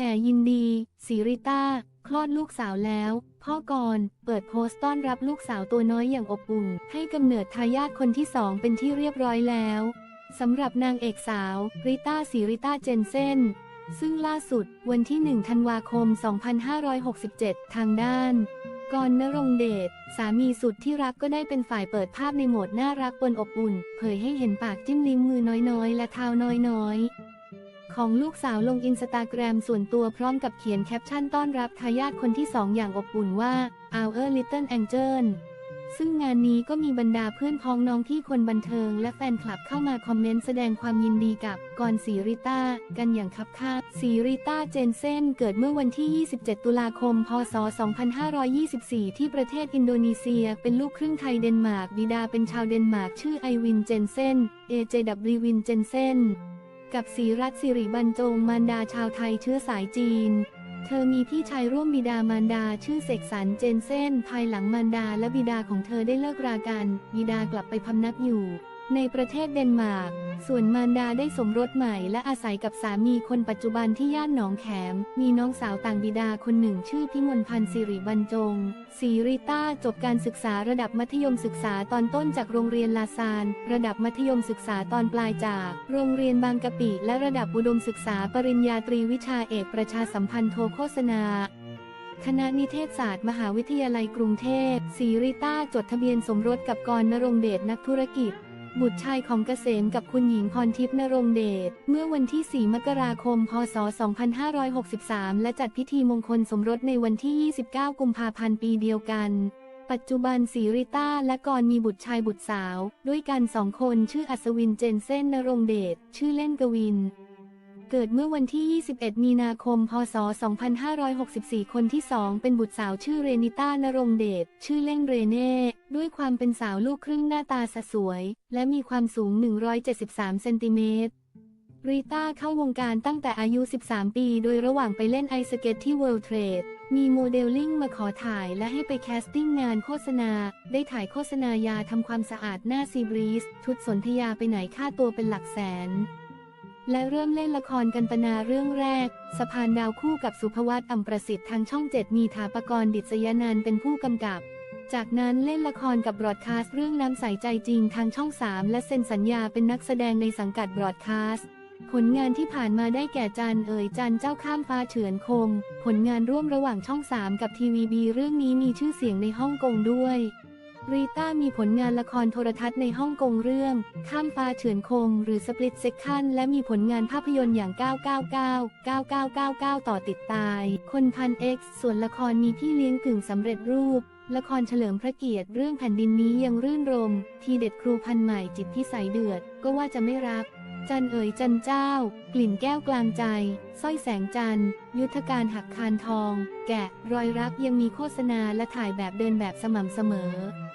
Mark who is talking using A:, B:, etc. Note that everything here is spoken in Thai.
A: ห่ยินดีสีริต้า คลอดลูกสาวแล้ว พ่อกรเปิดโพสต์ต้อนรับลูกสาวตัวน้อยอย่างอบอุ่น ให้กำเนิดทายาทคนที่สองเป็นที่เรียบร้อยแล้วสำหรับนางเอกสาว ริต้าสีริต้าเจนเซนซึ่งล่าสุดวันที่ 1 ธันวาคม 2567 ทางด้านกรณ์นรงเดช สามีสุดที่รักก็ได้เป็นฝ่ายเปิดภาพในโหมดน่ารักปนอบอุ่น เผยให้เห็นปากจิ้มลิ้มมือน้อยๆ และเท้าน้อยๆ ของลูกสาวลงอินสตาแกรมส่วนตัวพร้อมกับเขียนแคปชั่นต้อนรับทายาทคนที่สองอย่างอบอุ่นว่า Our Little Angel ซึ่งงานนี้ก็มีบรรดาเพื่อนพ้องน้องที่คนบันเทิง และแฟนคลับเข้ามาคอมเมนต์แสดงความยินดีกับกรสีริต้า กันอย่างคับคาบสีริต้าเจนเซนเกิดเมื่อวันที่ 27 ตุลาคม พศ 2524 ที่ประเทศอินโดนีเซีย เป็นลูกครึ่งไทยเดนมาร์กบิดาเป็นชาวเดนมาร์กชื่อไอวินเจนเซน AJW วินเจนเซน กับศรีรัตน์สิริบรรจงมารดาชาวไทยเชื้อสายจีน เธอมีพี่ชายร่วมบิดามารดาชื่อเสกสรรเจนเซนภายหลังมารดาและบิดาของเธอได้เลิกรากัน บิดากลับไปพำนักอยู่ ในประเทศเดนมาร์ก ส่วนมารดาได้สมรสใหม่และอาศัยกับสามีคนปัจจุบันที่ย่านหนองแขม มีน้องสาวต่างบิดาคนหนึ่งชื่อพิมลพันธ์สิริบรรจงสีริต้าจบการศึกษาระดับมัธยมศึกษาตอนต้นจากโรงเรียนลาซาน ระดับมัธยมศึกษาตอนปลายจาก โรงเรียนบางกะปิ และระดับอุดมศึกษาปริญญาตรีวิชาเอกประชาสัมพันธ์โทโฆษณาคณะนิเทศศาสตร์มหาวิทยาลัยกรุงเทพสีริต้าจดทะเบียนสมรสกับกรณรงเดชนักธุรกิจ บุตรชายของเกษมกับคุณหญิงพรทิพย์นรงเดช เมื่อวันที่ 4 มกราคม พศ 2563 และจัดพิธีมงคลสมรสในวันที่ 29 กุมภาพันธ์ปีเดียวกัน ปัจจุบันสีริต้าและกรมีบุตรชายบุตรสาว ด้วยกันสองคนชื่ออัศวินเจนเซนนรงเดช ชื่อเล่นกวิน เกิดเมื่อวันที่ 21 มีนาคม พศ 2564 คนที่สองเป็นบุตรสาวชื่อเรนิต้านรงเดช ชื่อเล่นเรเน่ ด้วยความเป็นสาวลูกครึ่งหน้าตาสสวย และมีความสูง 173 เซนติเมตรรีต้าเข้าวงการตั้งแต่อายุ 13 ปี โดยระหว่างไปเล่นไอสเก็ตที่ World Trade มีโมเดลลิ่งมาขอถ่ายและให้ไปแคสติ้งงานโฆษณา ได้ถ่ายโฆษณายาทำความสะอาดหน้าซีบรีส ชุดสนธยาไปไหนค่าตัวเป็นหลักแสน และเริ่มเล่นละครกันตนาเรื่องแรก สะพานดาวคู่กับสุภวัตอัมประสิทธิ์ทางช่องเจ็ดมีถาปกรณ์ดิษยานันเป็นผู้กำกับ จากนั้นเล่นละครกับบรอดคาสต์เรื่องน้ำใสใจจริงทางช่อง3และเซ็นสัญญาเป็นนักแสดงในสังกัดบรอดคาสต์ผลงานที่ผ่านมาได้แก่จันเอ๋ยจันเจ้าข้ามฟ้าเฉือนคม ผลงานร่วมระหว่างช่อง3กับทีวีบีเรื่องนี้มีชื่อเสียงในฮ่องกงด้วย รีต้ามีผลงานละครโทรทัศน์ในฮ่องกงเรื่อง ข้ามฟ้าเฉือนคมหรือสปลิตเซ c คันและมีผลงานภาพยนตร์อย่าง 999 9999 ต่อติดตาย คนพัน X ส่วนละครมีพี่เลี้ยงกึ่งสำเร็จรูป ละครเฉลิมพระเกียรติเรื่องแผ่นดินนี้ยังรื่นรม ทีเด็ดครูพันใหม่จิตที่ใสเดือด ก็ว่าจะไม่รัก จันเอ๋ยจันเจ้า กลิ่นแก้วกลางใจสร้อยแสงจันยุทธการหักคานทอง แกะรอยรักยังมีโฆษณาและถ่ายแบบเดินแบบสม่ำเสมอ